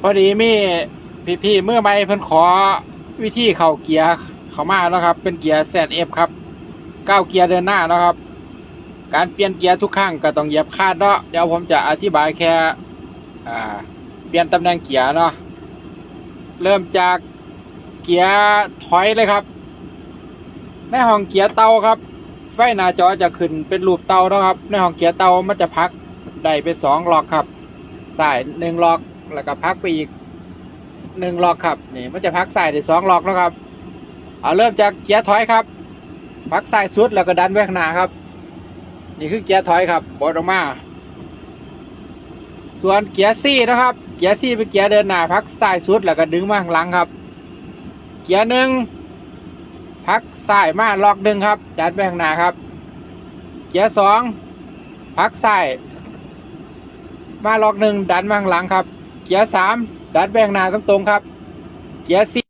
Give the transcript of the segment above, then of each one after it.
พอดีมีพี่ๆเมื่อไม่เพิ่นขอวิธีเข้าเกียร์เข้ามาแล้วครับ เป็นเกียร์ ZF ครับก้าวเกียร์เดินหน้าแล้วครับ การเปลี่ยนเกียร์ทุกครั้งก็ต้องเหยียบคาดเนาะเดี๋ยวผมจะอธิบายแค่เปลี่ยนตำแหน่งเกียร์เนาะเริ่มจากเกียร์ถอยเลยครับในห้องเกียร์เตาครับ ไฟหน้าจอจะขึ้นเป็นรูปเตาเนาะครับ ในห้องเกียร์เตามันจะพักได้ไปสองล็อกครับสายหนึ่งล็อก แล้วก็พักไปอีกหนึ่งล็อกครับนี่มันจะพักสายได้สองล็อกแล้วครับ เอาเริ่มจากเกียร์ถอยครับ พักสายสุดแล้วก็ดันไว้ข้างหน้าครับ นี่คือเกียร์ถอยครับบอดออกมา ส่วนเกียร์ซี่นะครับ เกียร์ซี่เป็นเกียร์เดินหน้าพักสายสุดแล้วก็ดึงมาข้างหลังครับ เกียร์หนึ่งพักสายมาล็อกหนึ่งครับดันไปข้างหน้าครับ เกียร์สองพักสายมาล็อกหนึ่งดันมาข้างหลังครับ เกียร์สามดันไปข้างหน้าตรงๆครับ เกียร์สี่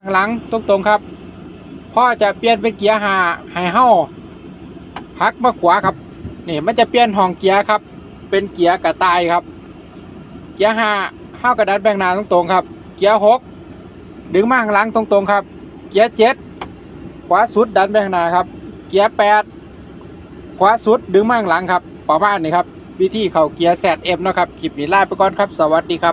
ข้างหลังตรงครับพ่อจะเปลี่ยนเป็นเกียร์ห้าให้เฮ้าพักมาขวาครับนี่มันจะเปลี่ยนห้องเกียร์ครับ เป็นเกียร์กระต่ายครับ เกียร์ห้าห้ากระดันแบ่งหน้าตรงๆครับ เกียร์หกดึงมาข้างหลังตรงๆครับ เกียร์เจ็ดขวาสุดดันแบ่งหน้าครับ เกียร์แปดขวาสุดดึงมาข้างหลังครับประมาณนี้ครับ วิธีเข้าเกียร์แซดเอ็มนะครับคลิปนี้ลาไปก่อนครับ สวัสดีครับ